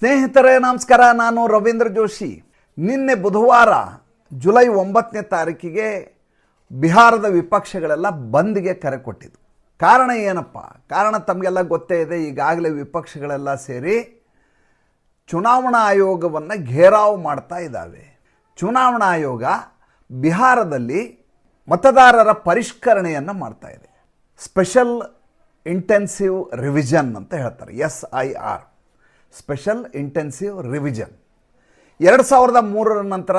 ಸ್ನೇಹಿತರೇ, ನಮಸ್ಕಾರ. ನಾನು ರವೀಂದ್ರ ಜೋಶಿ. ನಿನ್ನೆ ಬುಧವಾರ, ಜುಲೈ ಒಂಬತ್ತನೇ ತಾರೀಕಿಗೆ ಬಿಹಾರದ ವಿಪಕ್ಷಗಳೆಲ್ಲ ಬಂದ್ಗೆ ಕರೆ ಕೊಟ್ಟಿದ್ದು. ಕಾರಣ ಏನಪ್ಪ? ಕಾರಣ ತಮಗೆಲ್ಲ ಗೊತ್ತೇ ಇದೆ, ಈಗಾಗಲೇ ವಿಪಕ್ಷಗಳೆಲ್ಲ ಸೇರಿ ಚುನಾವಣಾ ಆಯೋಗವನ್ನು ಘೇರಾವು ಮಾಡ್ತಾ ಇದ್ದಾವೆ. ಚುನಾವಣಾ ಆಯೋಗ ಬಿಹಾರದಲ್ಲಿ ಮತದಾರರ ಪರಿಷ್ಕರಣೆಯನ್ನು ಮಾಡ್ತಾ ಇದೆ. ಸ್ಪೆಷಲ್ ಇಂಟೆನ್ಸಿವ್ ರಿವಿಷನ್ ಅಂತ ಹೇಳ್ತಾರೆ, S I R. Special intensive revision ಎರಡು ಸಾವಿರದ ಮೂರರ ನಂತರ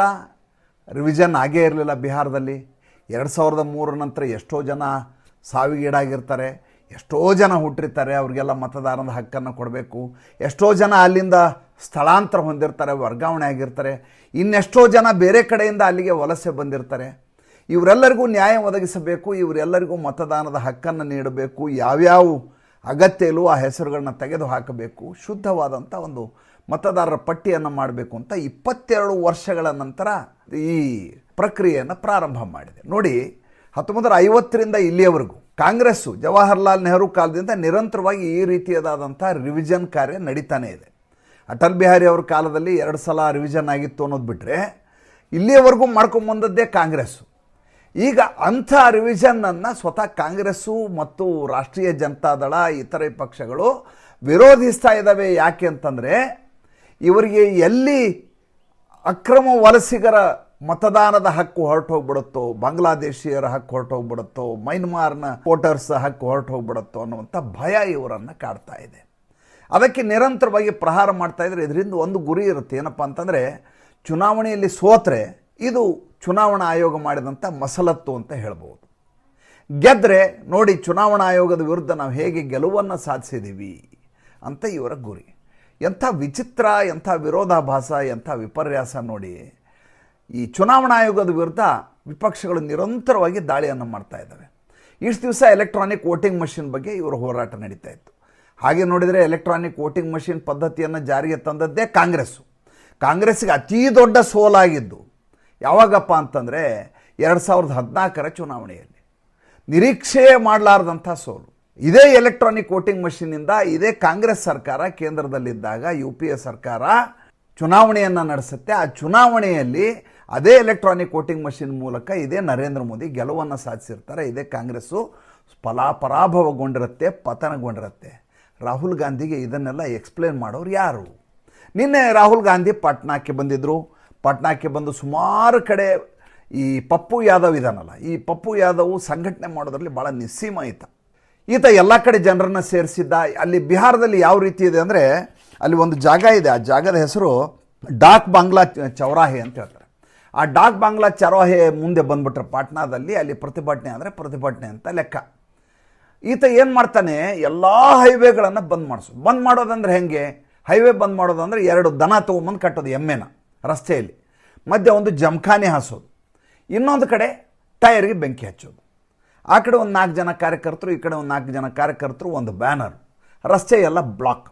ರಿವಿಷನ್ ಆಗೇ ಇರಲಿಲ್ಲ ಬಿಹಾರದಲ್ಲಿ. ಎರಡು ಸಾವಿರದ ಮೂರರ ನಂತರ ಎಷ್ಟೋ ಜನ ಸಾವಿಗೀಡಾಗಿರ್ತಾರೆ, ಎಷ್ಟೋ ಜನ ಹುಟ್ಟಿರ್ತಾರೆ, ಅವರಿಗೆಲ್ಲ ಮತದಾನದ ಹಕ್ಕನ್ನು ಕೊಡಬೇಕು. ಎಷ್ಟೋ ಜನ ಅಲ್ಲಿಂದ ಸ್ಥಳಾಂತರ ಹೊಂದಿರ್ತಾರೆ, ವರ್ಗಾವಣೆ ಆಗಿರ್ತಾರೆ. ಇನ್ನೆಷ್ಟೋ ಜನ ಬೇರೆ ಕಡೆಯಿಂದ ಅಲ್ಲಿಗೆ ವಲಸೆ ಬಂದಿರ್ತಾರೆ. ಇವರೆಲ್ಲರಿಗೂ ನ್ಯಾಯ ಒದಗಿಸಬೇಕು, ಇವರೆಲ್ಲರಿಗೂ ಮತದಾನದ ಹಕ್ಕನ್ನು ನೀಡಬೇಕು. ಯಾವ್ಯಾವ ಅಗತ್ಯ ಇಲ್ಲವೋ ಆ ಹೆಸರುಗಳನ್ನ ತೆಗೆದು ಹಾಕಬೇಕು ಶುದ್ಧವಾದಂಥ ಒಂದು ಮತದಾರರ ಪಟ್ಟಿಯನ್ನು ಮಾಡಬೇಕು ಅಂತ ಇಪ್ಪತ್ತೆರಡು ವರ್ಷಗಳ ನಂತರ ಈ ಪ್ರಕ್ರಿಯೆಯನ್ನು ಪ್ರಾರಂಭ ಮಾಡಿದೆ. ನೋಡಿ ಹತ್ತೊಂಬತ್ತರ ಐವತ್ತರಿಂದ ಇಲ್ಲಿಯವರೆಗೂ ಕಾಂಗ್ರೆಸ್ಸು ಜವಾಹರ್ಲಾಲ್ ನೆಹರು ಕಾಲದಿಂದ ನಿರಂತರವಾಗಿ ಈ ರೀತಿಯಾದಂಥ ರಿವಿಷನ್ ಕಾರ್ಯ ನಡೀತಾನೇ ಇದೆ. ಅಟಲ್ ಬಿಹಾರಿ ಅವ್ರ ಕಾಲದಲ್ಲಿ ಎರಡು ಸಲ ರಿವಿಷನ್ ಆಗಿತ್ತು ಅನ್ನೋದು ಬಿಟ್ಟರೆ ಇಲ್ಲಿಯವರೆಗೂ ಮಾಡ್ಕೊಂಬಂದದ್ದೇ ಕಾಂಗ್ರೆಸ್ಸು. ಈಗ ಅಂಥ ರಿವಿಷನ್ನನ್ನು ಸ್ವತಃ ಕಾಂಗ್ರೆಸ್ಸು ಮತ್ತು ರಾಷ್ಟ್ರೀಯ ಜನತಾದಳ ಇತರೆ ಪಕ್ಷಗಳು ವಿರೋಧಿಸ್ತಾ ಇದ್ದಾವೆ ಯಾಕೆ ಅಂತಂದರೆ, ಇವರಿಗೆ ಎಲ್ಲಿ ಅಕ್ರಮ ವಲಸಿಗರ ಮತದಾನದ ಹಕ್ಕು ಹೊರಟು ಹೋಗ್ಬಿಡುತ್ತೋ ಬಾಂಗ್ಲಾದೇಶಿಯರ ಹಕ್ಕು ಹೊರಟು ಹೋಗ್ಬಿಡುತ್ತೋ ಮೈನ್ಮಾರ್ನ ವೋಟರ್ಸ್ ಹಕ್ಕು ಹೊರಟು ಹೋಗ್ಬಿಡುತ್ತೋ ಅನ್ನುವಂಥ ಭಯ ಇವರನ್ನು ಕಾಡ್ತಾ ಇದೆ. ಅದಕ್ಕೆ ನಿರಂತರವಾಗಿ ಪ್ರಹಾರ ಮಾಡ್ತಾ ಇದ್ರೆ ಇದರಿಂದ ಒಂದು ಗುರಿ ಇರುತ್ತೆ. ಏನಪ್ಪ ಅಂತಂದರೆ, ಚುನಾವಣೆಯಲ್ಲಿ ಸೋತ್ರೆ ಇದು ಚುನಾವಣಾ ಆಯೋಗ ಮಾಡಿದಂಥ ಮಸಲತ್ತು ಅಂತ ಹೇಳ್ಬೋದು. ಗೆದ್ದರೆ ನೋಡಿ ಚುನಾವಣಾ ಆಯೋಗದ ವಿರುದ್ಧ ನಾವು ಹೇಗೆ ಗೆಲುವನ್ನು ಸಾಧಿಸಿದ್ದೀವಿ ಅಂತ ಇವರ ಗುರಿ. ಎಂಥ ವಿಚಿತ್ರ, ಎಂಥ ವಿರೋಧಾಭಾಸ, ಎಂಥ ವಿಪರ್ಯಾಸ ನೋಡಿ ಈ ಚುನಾವಣಾ ಆಯೋಗದ ವಿರುದ್ಧ ವಿಪಕ್ಷಗಳು ನಿರಂತರವಾಗಿ ದಾಳಿಯನ್ನು ಮಾಡ್ತಾ ಇದ್ದಾವೆ. ಇಷ್ಟು ದಿವಸ ಎಲೆಕ್ಟ್ರಾನಿಕ್ ವೋಟಿಂಗ್ ಮಷಿನ್ ಬಗ್ಗೆ ಇವರು ಹೋರಾಟ ನಡೀತಾ ಇತ್ತು. ಹಾಗೆ ನೋಡಿದರೆ ಎಲೆಕ್ಟ್ರಾನಿಕ್ ವೋಟಿಂಗ್ ಮಷಿನ್ ಪದ್ಧತಿಯನ್ನು ಜಾರಿಗೆ ತಂದದ್ದೇ ಕಾಂಗ್ರೆಸ್ಸು. ಕಾಂಗ್ರೆಸ್ಸಿಗೆ ಅತೀ ದೊಡ್ಡ ಸೋಲಾಗಿದ್ದು. ಯಾವಾಗಪ್ಪ ಅಂತಂದರೆ ಎರಡು ಸಾವಿರದ ಹದಿನಾಲ್ಕರ ಚುನಾವಣೆಯಲ್ಲಿ. ನಿರೀಕ್ಷೆ ಮಾಡಲಾರ್ದಂಥ ಸೋಲು. ಇದೇ ಎಲೆಕ್ಟ್ರಾನಿಕ್ ವೋಟಿಂಗ್ ಮಷಿನ್ನಿಂದ ಇದೇ ಕಾಂಗ್ರೆಸ್ ಸರ್ಕಾರ ಕೇಂದ್ರದಲ್ಲಿದ್ದಾಗ ಯು ಪಿ ಎ ಸರ್ಕಾರ ಚುನಾವಣೆಯನ್ನು ನಡೆಸುತ್ತೆ. ಆ ಚುನಾವಣೆಯಲ್ಲಿ ಅದೇ ಎಲೆಕ್ಟ್ರಾನಿಕ್ ವೋಟಿಂಗ್ ಮಷಿನ್ ಮೂಲಕ ಇದೇ ನರೇಂದ್ರ ಮೋದಿ ಗೆಲುವನ್ನು ಸಾಧಿಸಿರ್ತಾರೆ. ಇದೇ ಕಾಂಗ್ರೆಸ್ಸು ಫಲಾಪರಾಭವಗೊಂಡಿರುತ್ತೆ, ಪತನಗೊಂಡಿರುತ್ತೆ. ರಾಹುಲ್ ಗಾಂಧಿಗೆ ಇದನ್ನೆಲ್ಲ ಎಕ್ಸ್ಪ್ಲೇನ್ ಮಾಡೋರು ಯಾರು? ನಿನ್ನೆ ರಾಹುಲ್ ಗಾಂಧಿ ಪಾಟ್ನಾಕ್ಕೆ ಬಂದಿದ್ದರು ಪಾಟ್ನಾಕ್ಕೆ ಬಂದು ಸುಮಾರು ಕಡೆ ಈ ಪಪ್ಪು ಯಾದವ್ ಇದಾನಲ್ಲ, ಈ ಪಪ್ಪು ಯಾದವ್ ಸಂಘಟನೆ ಮಾಡೋದ್ರಲ್ಲಿ ಭಾಳ ನಿಸ್ಸೀಮ ಈತ ಈತ ಎಲ್ಲ ಕಡೆ ಜನರನ್ನು ಸೇರಿಸಿದ್ದ, ಅಲ್ಲಿ ಬಿಹಾರದಲ್ಲಿ ಯಾವ ರೀತಿ ಇದೆ ಅಂದರೆ ಅಲ್ಲಿ ಒಂದು ಜಾಗ ಇದೆ, ಆ ಜಾಗದ ಹೆಸರು ಡಾಕ್ ಬಾಂಗ್ಲಾ ಚೌರಾಹೆ ಅಂತ ಹೇಳ್ತಾರೆ. ಆ ಡಾಕ್ ಬಾಂಗ್ಲಾ ಚೌರಾಹೆ ಮುಂದೆ ಬಂದ್ಬಿಟ್ರೆ ಪಾಟ್ನಾದಲ್ಲಿ ಅಲ್ಲಿ ಪ್ರತಿಭಟನೆ ಅಂದರೆ ಪ್ರತಿಭಟನೆ ಅಂತ ಲೆಕ್ಕ. ಈತ ಏನು ಮಾಡ್ತಾನೆ, ಎಲ್ಲ ಹೈವೇಗಳನ್ನು ಬಂದ್ ಮಾಡಿಸು. ಬಂದ್ ಮಾಡೋದಂದ್ರೆ ಹೆಂಗೆ? ಹೈವೇ ಬಂದ್ ಮಾಡೋದಂದ್ರೆ ಎರಡು ದನ ತೊಗೊಂಬಂದು ಕಟ್ಟೋದು ಎಮ್ಮೆನ. ರಸ್ತೆಯಲ್ಲಿ. ಮಧ್ಯೆ ಒಂದು ಜಮಖಾನೆ ಹಾಸೋದು. ಇನ್ನೊಂದು ಕಡೆ ಟೈರ್ಗೆ ಬೆಂಕಿ ಹಚ್ಚೋದು. ಆ ಕಡೆ ಒಂದು ನಾಲ್ಕು ಜನ ಕಾರ್ಯಕರ್ತರು, ಈ ಕಡೆ ಒಂದು ನಾಲ್ಕು ಜನ ಕಾರ್ಯಕರ್ತರು, ಒಂದು ಬ್ಯಾನರ್. ರಸ್ತೆ ಎಲ್ಲ ಬ್ಲಾಕ್.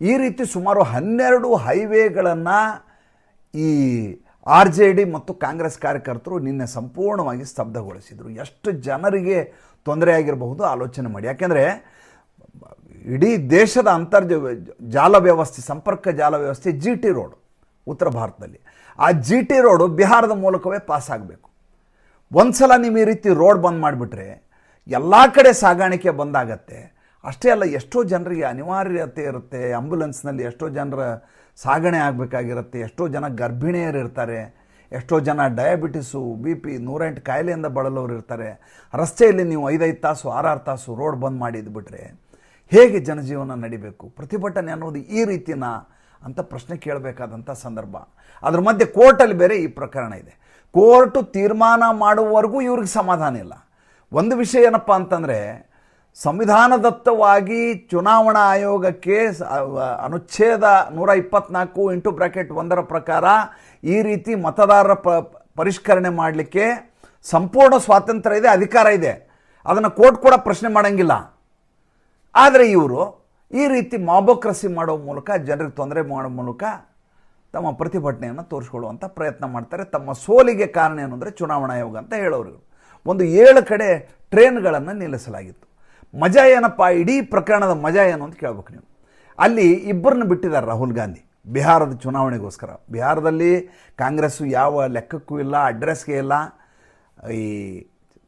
ಈ ರೀತಿ ಸುಮಾರು ಹನ್ನೆರಡು ಹೈವೇಗಳನ್ನು ಈ ಆರ್ ಜೆ ಡಿ ಮತ್ತು ಕಾಂಗ್ರೆಸ್ ಕಾರ್ಯಕರ್ತರು ನಿನ್ನೆ ಸಂಪೂರ್ಣವಾಗಿ ಸ್ತಬ್ಧಗೊಳಿಸಿದರು. ಎಷ್ಟು ಜನರಿಗೆ ತೊಂದರೆ ಆಗಿರಬಹುದು ಆಲೋಚನೆ ಮಾಡಿ. ಯಾಕೆಂದರೆ ಇಡೀ ದೇಶದ ಅಂತರ್ಜ ಜಾಲ ವ್ಯವಸ್ಥೆ, ಸಂಪರ್ಕ ಜಾಲ ವ್ಯವಸ್ಥೆ, ಜಿ ಟಿ ರೋಡ್. ಉತ್ತರ ಭಾರತದಲ್ಲಿ. ಆ ಜಿ ಟಿ ರೋಡು ಬಿಹಾರದ ಮೂಲಕವೇ ಪಾಸ್ ಆಗಬೇಕು. ಒಂದು ಸಲ ನೀವು ಈ ರೀತಿ ರೋಡ್ ಬಂದ್ ಮಾಡಿಬಿಟ್ರೆ ಎಲ್ಲ ಕಡೆ ಸಾಗಾಣಿಕೆ ಬಂದಾಗತ್ತೆ. ಅಷ್ಟೇ ಅಲ್ಲ, ಎಷ್ಟೋ ಜನರಿಗೆ ಅನಿವಾರ್ಯತೆ ಇರುತ್ತೆ. ಆ್ಯಂಬುಲೆನ್ಸ್ನಲ್ಲಿ ಎಷ್ಟೋ ಜನರ ಸಾಗಣೆ ಆಗಬೇಕಾಗಿರುತ್ತೆ. ಎಷ್ಟೋ ಜನ ಗರ್ಭಿಣಿಯರು ಇರ್ತಾರೆ. ಎಷ್ಟೋ ಜನ ಡಯಾಬಿಟಿಸು, ಬಿ ಪಿ, ನೂರೆಂಟು ಕಾಯಿಲೆಯಿಂದ ಬಳಲೋರು ಇರ್ತಾರೆ. ರಸ್ತೆಯಲ್ಲಿ ನೀವು ಐದೈದು ತಾಸು, ಆರಾರು ತಾಸು ರೋಡ್ ಬಂದ್ ಮಾಡಿದ್ಬಿಟ್ರೆ ಹೇಗೆ ಜನಜೀವನ ನಡಿಬೇಕು? ಪ್ರತಿಭಟನೆ ಅನ್ನೋದು ಈ ರೀತಿನ ಅಂತ ಪ್ರಶ್ನೆ ಕೇಳಬೇಕಾದಂಥ ಸಂದರ್ಭ. ಅದ್ರ ಮಧ್ಯೆ ಕೋರ್ಟಲ್ಲಿ ಬೇರೆ ಈ ಪ್ರಕರಣ ಇದೆ. ಕೋರ್ಟು ತೀರ್ಮಾನ ಮಾಡುವವರೆಗೂ ಇವ್ರಿಗೆ ಸಮಾಧಾನ ಇಲ್ಲ. ಒಂದು ವಿಷಯ ಏನಪ್ಪ ಅಂತಂದರೆ, ಸಂವಿಧಾನದತ್ತವಾಗಿ ಚುನಾವಣಾ ಆಯೋಗಕ್ಕೆ ಅನುಚ್ಛೇದ ನೂರ ಇಪ್ಪತ್ನಾಲ್ಕು ಇಂಟು ಬ್ರಾಕೆಟ್ ಒಂದರ ಪ್ರಕಾರ ಈ ರೀತಿ ಮತದಾರರ ಪ, ಪರಿಷ್ಕರಣೆ ಮಾಡಲಿಕ್ಕೆ ಸಂಪೂರ್ಣ ಸ್ವಾತಂತ್ರ್ಯ ಇದೆ, ಅಧಿಕಾರ ಇದೆ. ಅದನ್ನು ಕೋರ್ಟ್ ಕೂಡ ಪ್ರಶ್ನೆ ಮಾಡೋಂಗಿಲ್ಲ. ಆದರೆ ಇವರು ಈ ರೀತಿ ಮಾಬೋಕ್ರಸಿ ಮಾಡೋ ಮೂಲಕ, ಜನರಿಗೆ ತೊಂದರೆ ಮಾಡೋ ಮೂಲಕ ತಮ್ಮ ಪ್ರತಿಭಟನೆಯನ್ನು ತೋರಿಸ್ಕೊಳ್ಳುವಂಥ ಪ್ರಯತ್ನ ಮಾಡ್ತಾರೆ. ತಮ್ಮ ಸೋಲಿಗೆ ಕಾರಣ ಏನು ಅಂದರೆ ಚುನಾವಣಾ ಆಯೋಗ ಅಂತ ಹೇಳೋರು. ಒಂದು ಏಳು ಕಡೆ ಟ್ರೈನ್ಗಳನ್ನು ನಿಲ್ಲಿಸಲಾಗಿತ್ತು. ಮಜಾ ಏನಪ್ಪ? ಇಡೀ ಪ್ರಕರಣದ ಮಜಾ ಏನು ಅಂತ ಕೇಳ್ಬೇಕು ನೀವು. ಅಲ್ಲಿ ಇಬ್ಬರನ್ನ ಬಿಟ್ಟಿದ್ದಾರೆ ರಾಹುಲ್ ಗಾಂಧಿ, ಬಿಹಾರದ ಚುನಾವಣೆಗೋಸ್ಕರ. ಬಿಹಾರದಲ್ಲಿ ಕಾಂಗ್ರೆಸ್ಸು ಯಾವ ಲೆಕ್ಕಕ್ಕೂ ಇಲ್ಲ, ಅಡ್ರೆಸ್ಗೆ ಇಲ್ಲ. ಈ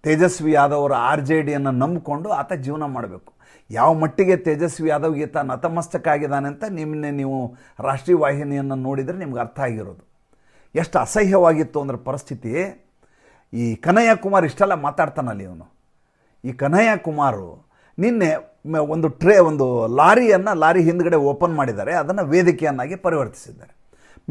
ತೇಜಸ್ವಿ ಯಾದವ್ ಆರ್ ಜೆ ಡಿಯನ್ನು ನಂಬಿಕೊಂಡು ಆತ ಜೀವನ ಮಾಡಬೇಕು. ಯಾವ ಮಟ್ಟಿಗೆ ತೇಜಸ್ವಿ ಯಾದವ್ ಈತ ನತಮಸ್ತಕ ಆಗಿದ್ದಾನೆ ಅಂತ ನಿಮ್ಮನ್ನೇ ನೀವು ರಾಷ್ಟ್ರೀಯ ವಾಹಿನಿಯನ್ನು ನೋಡಿದರೆ ನಿಮ್ಗೆ ಅರ್ಥ ಆಗಿರೋದು. ಎಷ್ಟು ಅಸಹ್ಯವಾಗಿತ್ತು ಅಂದ್ರೆ ಪರಿಸ್ಥಿತಿ, ಈ ಕನಯ್ಯ ಕುಮಾರ್ ಇಷ್ಟೆಲ್ಲ ಮಾತಾಡ್ತಾನಲ್ಲಿ ಇವನು. ಈ ಕನಯ್ಯ ಕುಮಾರು ನಿನ್ನೆ ಒಂದು ಟ್ರೇ, ಒಂದು ಲಾರಿಯನ್ನು ಲಾರಿ ಹಿಂದ್ಗಡೆ ಓಪನ್ ಮಾಡಿದ್ದಾರೆ, ಅದನ್ನು ವೇದಿಕೆಯನ್ನಾಗಿ ಪರಿವರ್ತಿಸಿದ್ದಾರೆ.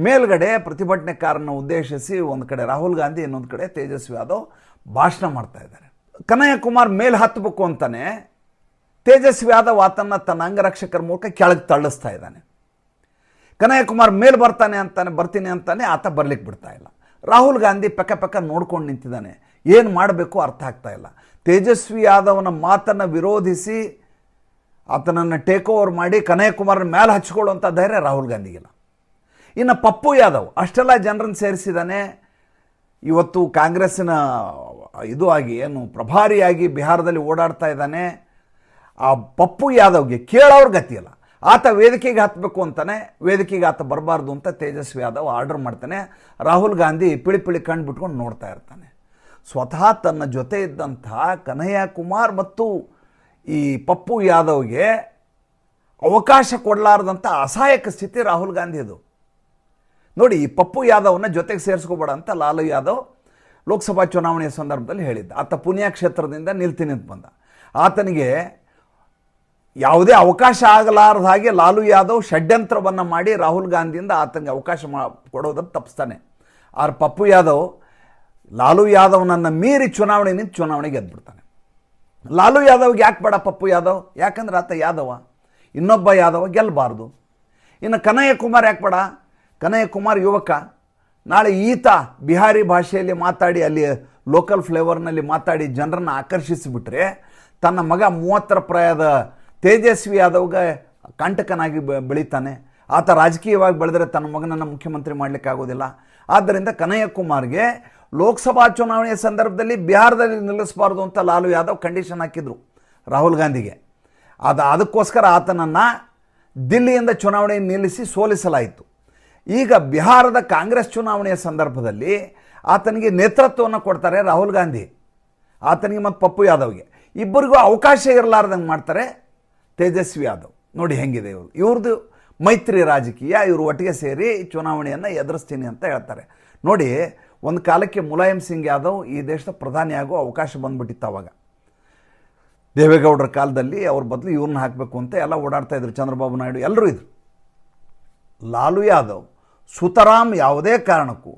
ಮೇಲ್ಗಡೆ ಪ್ರತಿಭಟನೆಕಾರನ ಉದ್ದೇಶಿಸಿ ಒಂದು ಕಡೆ ರಾಹುಲ್ ಗಾಂಧಿ, ಇನ್ನೊಂದು ಕಡೆ ತೇಜಸ್ವಿ ಯಾದವ್ ಭಾಷಣ ಮಾಡ್ತಾ ಇದ್ದಾರೆ. ಕನಯ್ಯ ಕುಮಾರ್ ಮೇಲೆ ಹತ್ತಬೇಕು ಅಂತಾನೆ ತೇಜಸ್ವಿ ಯಾದವ್ ಆತನ್ನ ತನ್ನ ಅಂಗರಕ್ಷಕರ ಮೂಲಕ ಕೆಳಗೆ ತಳ್ಳಿಸ್ತಾ ಇದ್ದಾನೆ. ಕನಯ್ಯ ಕುಮಾರ್ ಮೇಲ್ ಬರ್ತಾನೆ ಅಂತಾನೆ, ಬರ್ತೀನಿ ಅಂತಾನೆ, ಆತ ಬರ್ಲಿಕ್ಕೆ ಬಿಡ್ತಾ ಇಲ್ಲ. ರಾಹುಲ್ ಗಾಂಧಿ ಪಕ್ಕ ಪಕ್ಕ ನೋಡ್ಕೊಂಡು ನಿಂತಿದ್ದಾನೆ. ಏನು ಮಾಡಬೇಕು ಅರ್ಥ ಆಗ್ತಾ ಇಲ್ಲ. ತೇಜಸ್ವಿ ಯಾದವನ ಮಾತನ್ನು ವಿರೋಧಿಸಿ ಆತನನ್ನು ಟೇಕ್ ಓವರ್ ಮಾಡಿ ಕನಯ್ಯ ಕುಮಾರನ ಮೇಲೆ ಹಚ್ಕೊಳ್ಳುವಂಥ ಧೈರ್ಯ ರಾಹುಲ್ ಗಾಂಧಿಗಿಲ್ಲ. ಇನ್ನು ಪಪ್ಪು ಯಾದವ್, ಅಷ್ಟೆಲ್ಲ ಜನರನ್ನು ಸೇರಿಸಿದ್ದಾನೆ ಇವತ್ತು ಕಾಂಗ್ರೆಸ್ಸಿನ ಇದು ಆಗಿ, ಏನು ಪ್ರಭಾರಿಯಾಗಿ ಬಿಹಾರದಲ್ಲಿ ಓಡಾಡ್ತಾ ಇದ್ದಾನೆ. ಆ ಪಪ್ಪು ಯಾದವ್ಗೆ ಕೇಳೋರು ಗತಿಯಲ್ಲ ಆತ ವೇದಿಕೆಗೆ ಹತ್ತಬೇಕು ಅಂತಾನೆ, ವೇದಿಕೆಗೆ ಆತ ಬರಬಾರ್ದು ಅಂತ ತೇಜಸ್ವಿ ಯಾದವ್ ಆರ್ಡರ್ ಮಾಡ್ತಾನೆ. ರಾಹುಲ್ ಗಾಂಧಿ ಪಿಳಿ ಪಿಳಿ ಕಣ್ಣು ಬಿಟ್ಕೊಂಡು ನೋಡ್ತಾ ಇರ್ತಾನೆ. ಸ್ವತಃ ತನ್ನ ಜೊತೆ ಇದ್ದಂಥ ಕನ್ಹಯ್ಯ ಕುಮಾರ್ ಮತ್ತು ಈ ಪಪ್ಪು ಯಾದವ್ಗೆ ಅವಕಾಶ ಕೊಡಲಾರ್ದಂಥ ಅಸಹಾಯಕ ಸ್ಥಿತಿ ರಾಹುಲ್ ಗಾಂಧಿದು ನೋಡಿ, ಈ ಪಪ್ಪು ಯಾದವ್ನ ಜೊತೆಗೆ ಸೇರಿಸ್ಕೋಬೇಡ ಅಂತ ಲಾಲು ಯಾದವ್ ಲೋಕಸಭಾ ಚುನಾವಣೆಯ ಸಂದರ್ಭದಲ್ಲಿ ಹೇಳಿದ್ದ. ಆತ ಪುಣ್ಯ ಕ್ಷೇತ್ರದಿಂದ ನಿಲ್ತೀನಿ ಅಂತ ಬಂದ ಆತನಿಗೆ ಯಾವುದೇ ಅವಕಾಶ ಆಗಲಾರದ ಹಾಗೆ ಲಾಲು ಯಾದವ್ ಷಡ್ಯಂತ್ರವನ್ನು ಮಾಡಿ ರಾಹುಲ್ ಗಾಂಧಿಯಿಂದ ಆತನಿಗೆ ಅವಕಾಶ ಮಾ, ಕೊಡೋದನ್ನು ತಪ್ಪಿಸ್ತಾನೆ ಆದ್ರೆ ಪಪ್ಪು ಯಾದವ್, ಲಾಲು ಯಾದವ್ನನ್ನು ಮೀರಿ ಚುನಾವಣೆ ನಿಂತು ಚುನಾವಣೆ ಗೆದ್ಬಿಡ್ತಾನೆ. ಲಾಲು ಯಾದವ್ಗೆ ಯಾಕೆ ಬೇಡ ಪಪ್ಪು ಯಾದವ್? ಯಾಕಂದ್ರೆ ಆತ ಯಾದವ. ಇನ್ನೊಬ್ಬ ಯಾದವ ಗೆಲ್ಲಬಾರ್ದು ಇನ್ನು ಕನಯ್ಯ ಕುಮಾರ್ ಯಾಕೆ ಬೇಡ? ಕನಯ್ಯ ಕುಮಾರ್ ಯುವಕ. ನಾಳೆ ಈತ ಬಿಹಾರಿ ಭಾಷೆಯಲ್ಲಿ ಮಾತಾಡಿ, ಅಲ್ಲಿ ಲೋಕಲ್ ಫ್ಲೇವರ್ನಲ್ಲಿ ಮಾತಾಡಿ ಜನರನ್ನು ಆಕರ್ಷಿಸಿಬಿಟ್ರೆ ತನ್ನ ಮಗ ಮೂವತ್ತರ ಪ್ರಾಯದ ತೇಜಸ್ವಿ ಯಾದವ್ಗೆ ಕಂಟಕನಾಗಿ ಬೆಳೀತಾನೆ. ಆತ ರಾಜಕೀಯವಾಗಿ ಬೆಳೆದರೆ ತನ್ನ ಮಗನನ್ನು ಮುಖ್ಯಮಂತ್ರಿ ಮಾಡಲಿಕ್ಕೆ ಆಗೋದಿಲ್ಲ. ಆದ್ದರಿಂದ ಕನಯ್ಯ ಕುಮಾರ್ಗೆ ಲೋಕಸಭಾ ಚುನಾವಣೆಯ ಸಂದರ್ಭದಲ್ಲಿ ಬಿಹಾರದಲ್ಲಿ ನಿಲ್ಲಿಸಬಾರ್ದು ಅಂತ ಲಾಲು ಯಾದವ್ ಕಂಡೀಷನ್ ಹಾಕಿದರು ರಾಹುಲ್ ಗಾಂಧಿಗೆ. ಅದು ಅದಕ್ಕೋಸ್ಕರ ಆತನನ್ನು ದಿಲ್ಲಿಯಿಂದ ಚುನಾವಣೆ ನಿಲ್ಲಿಸಿ ಸೋಲಿಸಲಾಯಿತು. ಈಗ ಬಿಹಾರದ ಕಾಂಗ್ರೆಸ್ ಚುನಾವಣೆಯ ಸಂದರ್ಭದಲ್ಲಿ ಆತನಿಗೆ ನೇತೃತ್ವವನ್ನು ಕೊಡ್ತಾರೆ ರಾಹುಲ್ ಗಾಂಧಿ. ಆತನಿಗೆ ಮತ್ತು ಪಪ್ಪು ಯಾದವ್ಗೆ. ಇಬ್ಬರಿಗೂ ಅವಕಾಶ ಇರಲಾರ್ದಂಗೆ ಮಾಡ್ತಾರೆ ತೇಜಸ್ವಿ ಯಾದವ್. ನೋಡಿ ಹೆಂಗಿದೆ ಇವರು. ಇವ್ರದ್ದು ಮೈತ್ರಿ ರಾಜಕೀಯ, ಇವರು ಒಟ್ಟಿಗೆ ಸೇರಿ ಚುನಾವಣೆಯನ್ನು ಎದುರಿಸ್ತೀನಿ ಅಂತ ಹೇಳ್ತಾರೆ. ನೋಡಿ, ಒಂದು ಕಾಲಕ್ಕೆ ಮುಲಾಯಂ ಸಿಂಗ್ ಯಾದವ್ ಈ ದೇಶದ ಪ್ರಧಾನಿಯಾಗೋ ಅವಕಾಶ ಬಂದ್ಬಿಟ್ಟಿತ್ತು ಅವಾಗ. ದೇವೇಗೌಡರ ಕಾಲದಲ್ಲಿ ಅವ್ರ ಬದಲು ಇವ್ರನ್ನ ಹಾಕಬೇಕು ಅಂತ ಎಲ್ಲ ಓಡಾಡ್ತಾ ಇದ್ರು. ಚಂದ್ರಬಾಬು ನಾಯ್ಡು ಎಲ್ಲರೂ ಇದ್ರು. ಲಾಲು ಯಾದವ್, ಸುತರಾಮ್ ಯಾವುದೇ ಕಾರಣಕ್ಕೂ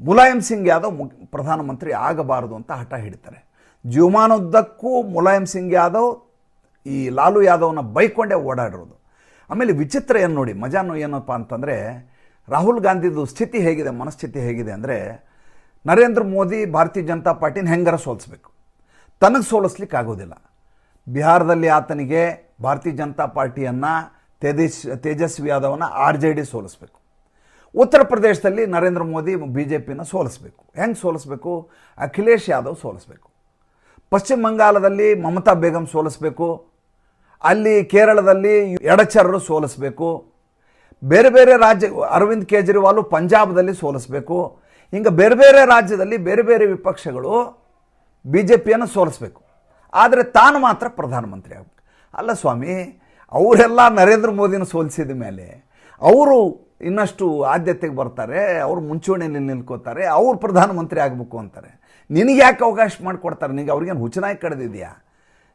ಮುಲಾಯಂ ಸಿಂಗ್ ಯಾದವ್ ಪ್ರಧಾನಮಂತ್ರಿ ಆಗಬಾರದು ಅಂತ ಹಠ ಹಿಡಿತಾರೆ. ಜೀವಮಾನೋದ್ದಕ್ಕೂ ಮುಲಾಯಂ ಸಿಂಗ್ ಯಾದವ್ ಈ ಲಾಲು ಯಾದವ್ನ ಬೈಕೊಂಡೇ ಓಡಾಡಿರೋದು. ಆಮೇಲೆ ವಿಚಿತ್ರ ಏನು ನೋಡಿ ಮಜಾನು ಏನಪ್ಪ ಅಂತಂದರೆ, ರಾಹುಲ್ ಗಾಂಧಿದು ಸ್ಥಿತಿ ಹೇಗಿದೆ, ಮನಸ್ಥಿತಿ ಹೇಗಿದೆ ಅಂದರೆ, ನರೇಂದ್ರ ಮೋದಿ, ಭಾರತೀಯ ಜನತಾ ಪಾರ್ಟಿನ ಹೆಂಗಾರ ಸೋಲಿಸ್ಬೇಕು? ತನಗೆ ಸೋಲಿಸ್ಲಿಕ್ಕೆ ಆಗೋದಿಲ್ಲ. ಬಿಹಾರದಲ್ಲಿ ಆತನಿಗೆ ಭಾರತೀಯ ಜನತಾ ಪಾರ್ಟಿಯನ್ನು ತೇಜಸ್, ತೇಜಸ್ವಿ ಯಾದವನ ಆರ್ ಜೆ ಡಿ ಸೋಲಿಸ್ಬೇಕು. ಉತ್ತರ ಪ್ರದೇಶದಲ್ಲಿ ನರೇಂದ್ರ ಮೋದಿ ಬಿ ಜೆ ಪಿನ ಸೋಲಿಸ್ಬೇಕು. ಹೆಂಗೆ ಸೋಲಿಸ್ಬೇಕು? ಅಖಿಲೇಶ್ ಯಾದವ್ ಸೋಲಿಸ್ಬೇಕು. ಪಶ್ಚಿಮ ಬಂಗಾಳದಲ್ಲಿ ಮಮತಾ ಬೇಗಂ ಸೋಲಿಸ್ಬೇಕು. ಅಲ್ಲಿ ಕೇರಳದಲ್ಲಿ ಎಡಚರರು ಸೋಲಿಸ್ಬೇಕು. ಬೇರೆ ಬೇರೆ ರಾಜ್ಯ, ಅರವಿಂದ್ ಕೇಜ್ರಿವಾಲ್ ಪಂಜಾಬ್ದಲ್ಲಿ ಸೋಲಿಸ್ಬೇಕು. ಹಿಂಗೆ ಬೇರೆ ಬೇರೆ ರಾಜ್ಯದಲ್ಲಿ ಬೇರೆ ಬೇರೆ ವಿಪಕ್ಷಗಳು ಬಿ ಜೆ ಪಿಯನ್ನು ಸೋಲಿಸ್ಬೇಕು. ಆದರೆ ತಾನು ಮಾತ್ರ ಪ್ರಧಾನಮಂತ್ರಿ ಆಗಬೇಕು. ಅಲ್ಲ ಸ್ವಾಮಿ, ಅವರೆಲ್ಲ ನರೇಂದ್ರ ಮೋದಿನ ಸೋಲಿಸಿದ ಮೇಲೆ ಅವರು ಇನ್ನಷ್ಟು ಆದ್ಯತೆಗೆ ಬರ್ತಾರೆ, ಅವರು ಮುಂಚೂಣಿಯಲ್ಲಿ ನಿಲ್ಕೋತಾರೆ, ಅವ್ರು ಪ್ರಧಾನಮಂತ್ರಿ ಆಗಬೇಕು ಅಂತಾರೆ. ನಿನಗೆ ಯಾಕೆ ಅವಕಾಶ ಮಾಡಿಕೊಡ್ತಾರೆ? ನಿನಗೆ ಅವ್ರಿಗೇನು ಹುಚ್ಚನಾಗಿ ಕಳೆದಿದೆಯಾ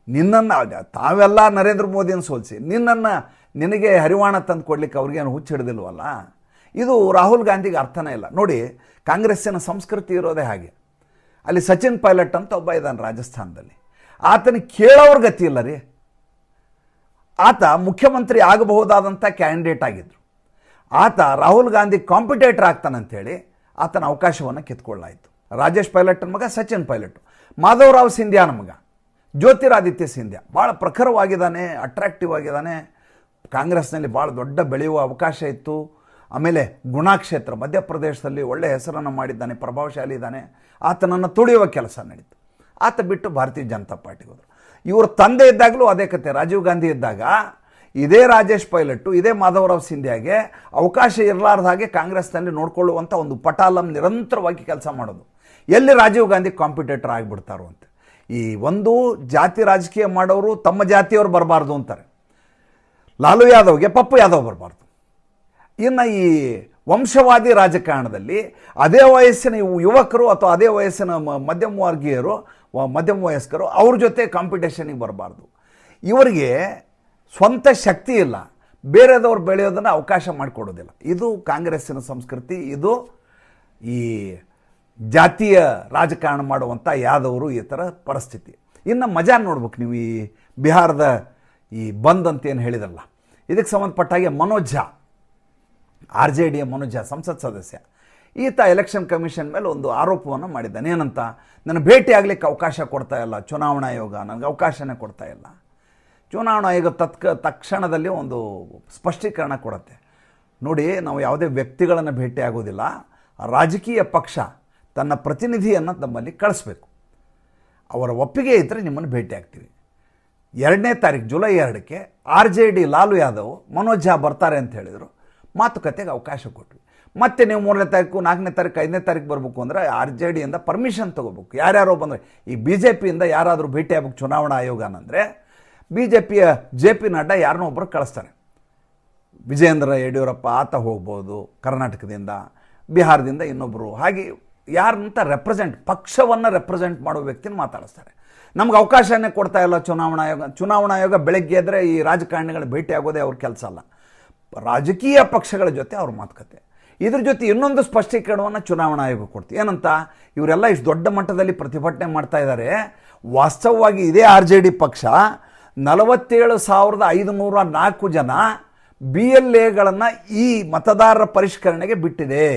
ನಿನ್ನನ್ನು ತಾವೆಲ್ಲ ನರೇಂದ್ರ ಮೋದಿಯನ್ನು ಸೋಲಿಸಿ, ನಿನ್ನನ್ನು ನಿನಗೆ ಹರಿವಾಣ ತಂದು ಕೊಡ್ಲಿಕ್ಕೆ ಅವ್ರಿಗೇನು ಹಿಡಿದಿಲ್ವಲ್ಲ? ಇದು ರಾಹುಲ್ ಗಾಂಧಿಗೆ ಅರ್ಥನೇ ಇಲ್ಲ. ನೋಡಿ, ಕಾಂಗ್ರೆಸ್ಸಿನ ಸಂಸ್ಕೃತಿ ಇರೋದೇ ಹಾಗೆ. ಅಲ್ಲಿ ಸಚಿನ್ ಪೈಲಟ್ ಅಂತ ಒಬ್ಬ ಇದ್ದಾನೆ ರಾಜಸ್ಥಾನದಲ್ಲಿ. ಆತನ ಕೇಳೋರ ಗತಿ ಇಲ್ಲ ರೀ. ಆತ ಮುಖ್ಯಮಂತ್ರಿ ಆಗಬಹುದಾದಂಥ ಕ್ಯಾಂಡಿಡೇಟ್ ಆಗಿದ್ದರು ಆತ ರಾಹುಲ್ ಗಾಂಧಿ ಕಾಂಪಿಟೇಟರ್ ಆಗ್ತಾನಂಥೇಳಿ ಆತನ ಅವಕಾಶವನ್ನು ಕಿತ್ಕೊಳ್ಳಾಯಿತು. ರಾಜೇಶ್ ಪೈಲಟ್ನ ಮಗ, ಸಚಿನ್ ಪೈಲಟ್. ಮಾಧವರಾವ್ ಸಿಂಧ್ಯಾನ ಮಗ. ಜ್ಯೋತಿರಾದಿತ್ಯ ಸಿಂಧ್ಯಾ ಭಾಳ ಪ್ರಖರವಾಗಿದ್ದಾನೆ ಅಟ್ರಾಕ್ಟಿವ್ ಆಗಿದ್ದಾನೆ. ಕಾಂಗ್ರೆಸ್ನಲ್ಲಿ ಭಾಳ ದೊಡ್ಡ ಬೆಳೆಯುವ ಅವಕಾಶ ಇತ್ತು. ಆಮೇಲೆ ಗುಣಾಕ್ಷೇತ್ರ, ಮಧ್ಯಪ್ರದೇಶದಲ್ಲಿ ಒಳ್ಳೆಯ ಹೆಸರನ್ನು ಮಾಡಿದ್ದಾನೆ, ಪ್ರಭಾವಶಾಲಿ ಇದ್ದಾನೆ. ಆತನನ್ನು ತುಳಿಯುವ ಕೆಲಸ ನಡೀತು. ಆತ ಬಿಟ್ಟು ಭಾರತೀಯ ಜನತಾ ಪಾರ್ಟಿಗೆ ಹೋದರು. ಇವ್ರ ತಂದೆ ಇದ್ದಾಗಲೂ ಅದೇ ಕತೆ. ರಾಜೀವ್ ಗಾಂಧಿ ಇದ್ದಾಗ ಇದೇ ರಾಜೇಶ್ ಪೈಲಟ್ಟು ಇದೇ ಮಾಧವರಾವ್ ಸಿಂಧ್ಯಾಗೆ ಅವಕಾಶ ಇರಲಾರ್ದ ಹಾಗೆ ಕಾಂಗ್ರೆಸ್ನಲ್ಲಿ ನೋಡಿಕೊಳ್ಳುವಂಥ ಒಂದು ಪಟಾಲಂ ನಿರಂತರವಾಗಿ ಕೆಲಸ ಮಾಡೋದು. ಎಲ್ಲಿ ರಾಜೀವ್ ಗಾಂಧಿ ಕಾಂಪಿಟೇಟರ್ ಆಗಿಬಿಡ್ತಾರೋ ಅಂತ. ಈ ಒಂದು ಜಾತಿ ರಾಜಕೀಯ ಮಾಡೋರು ತಮ್ಮ ಜಾತಿಯವರು ಬರಬಾರ್ದು ಅಂತಾರೆ. ಲಾಲು ಯಾದವ್ಗೆ ಪಪ್ಪು ಯಾದವ್ ಬರಬಾರ್ದು. ಇನ್ನು ಈ ವಂಶವಾದಿ ರಾಜಕಾರಣದಲ್ಲಿ ಅದೇ ವಯಸ್ಸಿನ ಯುವಕರು ಅಥವಾ ಅದೇ ವಯಸ್ಸಿನ ಮಧ್ಯಮ ವರ್ಗೀಯರು ಮಧ್ಯಮ ವಯಸ್ಕರು ಅವ್ರ ಜೊತೆ ಕಾಂಪಿಟೇಷನಿಗೆ ಬರಬಾರ್ದು. ಇವರಿಗೆ ಸ್ವಂತ ಶಕ್ತಿ ಇಲ್ಲ. ಬೇರೆದವ್ರು ಬೆಳೆಯೋದನ್ನು ಅವಕಾಶ ಮಾಡಿಕೊಡೋದಿಲ್ಲ. ಇದು ಕಾಂಗ್ರೆಸ್ಸಿನ ಸಂಸ್ಕೃತಿ. ಇದು ಈ ಜಾತೀಯ ರಾಜಕಾರಣ ಮಾಡುವಂಥ ಯಾದವರು ಈ ಥರ ಪರಿಸ್ಥಿತಿ. ಇನ್ನು ಮಜಾ ನೋಡ್ಬೇಕು ನೀವು ಈ ಬಿಹಾರದ ಈ ಬಂದ್ ಅಂತ ಏನು ಹೇಳಿದಲ್ಲ ಇದಕ್ಕೆ ಸಂಬಂಧಪಟ್ಟ ಹಾಗೆ ಮನೋಜ್ ಝಾ ಆರ್ ಜೆ ಡಿಯ ಮನೋಜ್ ಝಾ ಸಂಸತ್ ಸದಸ್ಯ, ಈತ ಎಲೆಕ್ಷನ್ ಕಮಿಷನ್ ಮೇಲೆ ಒಂದು ಆರೋಪವನ್ನು ಮಾಡಿದ್ದಾನೆ. ಏನಂತ? ನನ್ನ ಭೇಟಿ ಆಗಲಿಕ್ಕೆ ಅವಕಾಶ ಕೊಡ್ತಾ ಇಲ್ಲ. ಚುನಾವಣಾ ಆಯೋಗ ನನಗೆ ಅವಕಾಶನೇ ಕೊಡ್ತಾ ಇಲ್ಲ. ಚುನಾವಣಾ ಆಯೋಗ ತತ್ಕ ತಕ್ಷಣದಲ್ಲಿ ಒಂದು ಸ್ಪಷ್ಟೀಕರಣ ಕೊಡುತ್ತೆ. ನೋಡಿ, ನಾವು ಯಾವುದೇ ವ್ಯಕ್ತಿಗಳನ್ನು ಭೇಟಿ ಆಗೋದಿಲ್ಲ. ರಾಜಕೀಯ ಪಕ್ಷ ತನ್ನ ಪ್ರತಿನಿಧಿಯನ್ನು ತಮ್ಮಲ್ಲಿ ಕಳಿಸ್ಬೇಕು. ಅವರ ಒಪ್ಪಿಗೆ ಇದ್ದರೆ ನಿಮ್ಮನ್ನು ಭೇಟಿ ಆಗ್ತೀವಿ. ಎರಡನೇ ತಾರೀಕು ಜುಲೈ ಎರಡಕ್ಕೆ R J D Lalu Yadav, Manoj Jha ಬರ್ತಾರೆ ಅಂತ ಹೇಳಿದರು. ಮಾತುಕತೆಗೆ ಅವಕಾಶ ಕೊಟ್ವಿ. ಮತ್ತೆ ನೀವು ಮೂರನೇ ತಾರೀಕು ನಾಲ್ಕನೇ ತಾರೀಕು ಐದನೇ ತಾರೀಕು ಬರಬೇಕು ಅಂದರೆ ಆರ್ ಜೆ ಡಿಯಿಂದ ಪರ್ಮಿಷನ್ ತೊಗೋಬೇಕು. ಯಾರ್ಯಾರೋ ಬಂದರೆ, ಈ ಬಿ ಜೆ ಪಿಯಿಂದ ಯಾರಾದರೂ ಭೇಟಿ ಆಗ್ಬೇಕು ಚುನಾವಣಾ ಆಯೋಗನಂದರೆ ಬಿ ಜೆ ಪಿಯ ಜೆ ಪಿ ನಡ್ಡಾ ಯಾರನ್ನೋ ಒಬ್ಬರು ಕಳಿಸ್ತಾರೆ. ವಿಜಯೇಂದ್ರ ಯಡಿಯೂರಪ್ಪ ಆತ ಹೋಗ್ಬೋದು, ಕರ್ನಾಟಕದಿಂದ, ಬಿಹಾರದಿಂದ ಇನ್ನೊಬ್ಬರು ಹಾಗೆ ಯಾರಂತ ರೆಪ್ರೆಸೆಂಟ್ ಪಕ್ಷವನ್ನು ರೆಪ್ರೆಸೆಂಟ್ ಮಾಡೋ ವ್ಯಕ್ತಿನ ಮಾತಾಡಿಸ್ತಾರೆ. ನಮ್ಗೆ ಅವಕಾಶನೇ ಕೊಡ್ತಾ ಇಲ್ಲ ಚುನಾವಣಾ ಆಯೋಗ. ಚುನಾವಣಾ ಆಯೋಗ ಬೆಳಗ್ಗೆ ಎದ್ರೆ ಈ ರಾಜಕಾರಣಿಗಳ ಭೇಟಿ ಆಗೋದೇ ಅವ್ರ ಕೆಲಸ ಅಲ್ಲ. ರಾಜಕೀಯ ಪಕ್ಷಗಳ ಜೊತೆ ಅವ್ರ ಮಾತುಕತೆ. ಇದ್ರ ಜೊತೆ ಇನ್ನೊಂದು ಸ್ಪಷ್ಟೀಕರಣವನ್ನು ಚುನಾವಣಾ ಆಯೋಗ ಕೊಡ್ತೀವಿ ಏನಂತ? ಇವರೆಲ್ಲ ಇಷ್ಟು ದೊಡ್ಡ ಮಟ್ಟದಲ್ಲಿ ಪ್ರತಿಭಟನೆ ಮಾಡ್ತಾ ಇದ್ದಾರೆ ವಾಸ್ತವವಾಗಿ ಇದೇ ಆರ್ ಜೆ ಡಿ ಪಕ್ಷ ನಲವತ್ತೇಳು ಸಾವಿರದ ಐದುನೂರ ನಾಲ್ಕು ಜನ ಬಿ ಎಲ್ ಎಗಳನ್ನು ಈ ಮತದಾರರ ಪರಿಷ್ಕರಣೆಗೆ ಬಿಟ್ಟಿದೆ.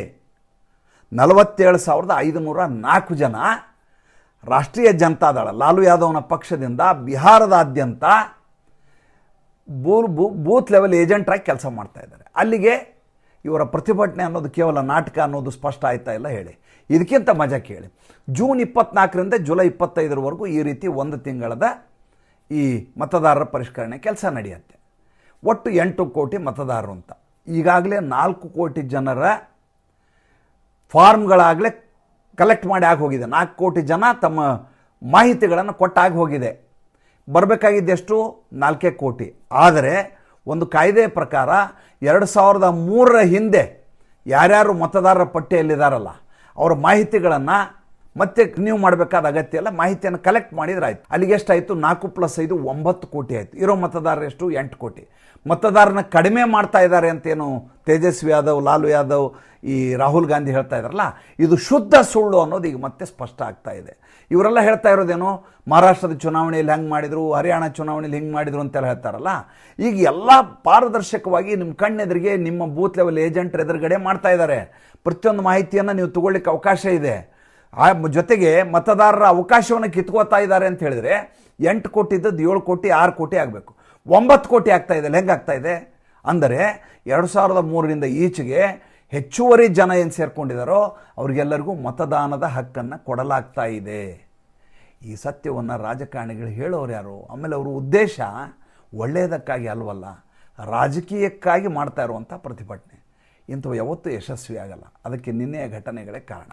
ನಲವತ್ತೇಳು ಸಾವಿರದ ಐದುನೂರ ನಾಲ್ಕು ಜನ ರಾಷ್ಟ್ರೀಯ ಜನತಾದಳ, ಲಾಲು ಯಾದವ್ನ ಪಕ್ಷದಿಂದ ಬಿಹಾರದಾದ್ಯಂತ ಬೂ ಬೂ ಬೂತ್ ಲೆವೆಲ್ ಏಜೆಂಟ್ರಾಗಿ ಕೆಲಸ ಮಾಡ್ತಾ ಇದ್ದಾರೆ. ಅಲ್ಲಿಗೆ ಇವರ ಪ್ರತಿಭಟನೆ ಅನ್ನೋದು ಕೇವಲ ನಾಟಕ ಅನ್ನೋದು ಸ್ಪಷ್ಟ ಆಯ್ತಾ ಇಲ್ಲ ಹೇಳಿ. ಇದಕ್ಕಿಂತ ಮಜಾ ಕೇಳಿ. ಜೂನ್ ಇಪ್ಪತ್ನಾಲ್ಕರಿಂದ ಜುಲೈ ಇಪ್ಪತ್ತೈದರವರೆಗೂ ಈ ರೀತಿ ಒಂದು ತಿಂಗಳದ ಈ ಮತದಾರರ ಪರಿಷ್ಕರಣೆ ಕೆಲಸ ನಡೆಯುತ್ತೆ. ಒಟ್ಟು ಎಂಟು ಕೋಟಿ ಮತದಾರರು ಅಂತ. ಈಗಾಗಲೇ ನಾಲ್ಕು ಕೋಟಿ ಜನರ ಫಾರ್ಮ್ಗಳಾಗಲೇ ಕಲೆಕ್ಟ್ ಮಾಡಿ ಆಗಿ ಹೋಗಿದೆ. ನಾಲ್ಕು ಕೋಟಿ ಜನ ತಮ್ಮ ಮಾಹಿತಿಗಳನ್ನು ಕೊಟ್ಟಾಗಿ ಹೋಗಿದೆ. ಬರಬೇಕಾಗಿದ್ದೆಷ್ಟು? ನಾಲ್ಕೇ ಕೋಟಿ. ಆದರೆ ಒಂದು ಕಾಯ್ದೆ ಪ್ರಕಾರ ಎರಡು ಸಾವಿರದ ಮೂರರ ಹಿಂದೆ ಯಾರ್ಯಾರು ಮತದಾರರ ಪಟ್ಟಿಯಲ್ಲಿದ್ದಾರಲ್ಲ ಅವರ ಮಾಹಿತಿಗಳನ್ನು ಮತ್ತೆ ನೀವು ಮಾಡಬೇಕಾದ ಅಗತ್ಯ ಇಲ್ಲ ಮಾಹಿತಿಯನ್ನು ಕಲೆಕ್ಟ್ ಮಾಡಿದ್ರೆ ಆಯ್ತು. ಅಲ್ಲಿಗೆ ಎಷ್ಟಾಯಿತು? ನಾಲ್ಕು ಪ್ಲಸ್ ಐದು, ಒಂಬತ್ತು ಕೋಟಿ ಆಯಿತು. ಇರೋ ಮತದಾರರು ಎಷ್ಟು? ಎಂಟು ಕೋಟಿ. ಮತದಾರನ ಕಡಿಮೆ ಮಾಡ್ತಾ ಇದ್ದಾರೆ ಅಂತೇನು ತೇಜಸ್ವಿ ಯಾದವ್, ಲಾಲು ಯಾದವ್, ಈ ರಾಹುಲ್ ಗಾಂಧಿ ಹೇಳ್ತಾ ಇದ್ದಾರಲ್ಲ, ಇದು ಶುದ್ಧ ಸುಳ್ಳು ಅನ್ನೋದು ಈಗ ಮತ್ತೆ ಸ್ಪಷ್ಟ ಆಗ್ತಾ ಇದೆ. ಇವರೆಲ್ಲ ಹೇಳ್ತಾ ಇರೋದೇನು? ಮಹಾರಾಷ್ಟ್ರದ ಚುನಾವಣೆಯಲ್ಲಿ ಹೆಂಗೆ ಮಾಡಿದರು? ಹರಿಯಾಣ ಚುನಾವಣೆಯಲ್ಲಿ ಹಿಂಗೆ ಮಾಡಿದರು ಅಂತೆಲ್ಲ ಹೇಳ್ತಾರಲ್ಲ. ಈಗ ಎಲ್ಲ ಪಾರದರ್ಶಕವಾಗಿ ನಿಮ್ಮ ಕಣ್ಣೆದುರಿಗೆ ನಿಮ್ಮ ಬೂತ್ ಲೆವೆಲ್ ಏಜೆಂಟ್ರ ಎದುರುಗಡೆ ಮಾಡ್ತಾ ಇದ್ದಾರೆ. ಪ್ರತಿಯೊಂದು ಮಾಹಿತಿಯನ್ನು ನೀವು ತಗೊಳ್ಳಿಕ್ಕೆ ಅವಕಾಶ ಇದೆ. ಆ ಜೊತೆಗೆ ಮತದಾರರ ಅವಕಾಶವನ್ನು ಕಿತ್ಕೋತಾ ಇದ್ದಾರೆ ಅಂತ ಹೇಳಿದ್ರೆ ಎಂಟು ಕೋಟಿ ಇದ್ದದ್ದು ಏಳು ಕೋಟಿ, ಆರು ಕೋಟಿ ಆಗಬೇಕು. ಒಂಬತ್ತು ಕೋಟಿ ಆಗ್ತಾ ಇದೆ. ಹೆಂಗೆ ಆಗ್ತಾ ಇದೆ. ಅಂದರೆ ಎರಡು ಸಾವಿರದ ಮೂರರಿಂದ ಈಚೆಗೆ ಹೆಚ್ಚುವರಿ ಜನ ಏನು ಸೇರ್ಕೊಂಡಿದ್ದಾರೋ ಅವ್ರಿಗೆಲ್ಲರಿಗೂ ಮತದಾನದ ಹಕ್ಕನ್ನು ಕೊಡಲಾಗ್ತಾ ಇದೆ. ಈ ಸತ್ಯವನ್ನು ರಾಜಕಾರಣಿಗಳು ಹೇಳೋರು ಯಾರು? ಆಮೇಲೆ ಅವರ ಉದ್ದೇಶ ಒಳ್ಳೆಯದಕ್ಕಾಗಿ ಅಲ್ವಲ್ಲ, ರಾಜಕೀಯಕ್ಕಾಗಿ ಮಾಡ್ತಾ ಇರುವಂಥ ಪ್ರತಿಭಟನೆ. ಇಂಥವು ಯಾವತ್ತೂ ಯಶಸ್ವಿ ಆಗಲ್ಲ ಅದಕ್ಕೆ ನಿನ್ನೆಯ ಘಟನೆಗಳೇ ಕಾರಣ.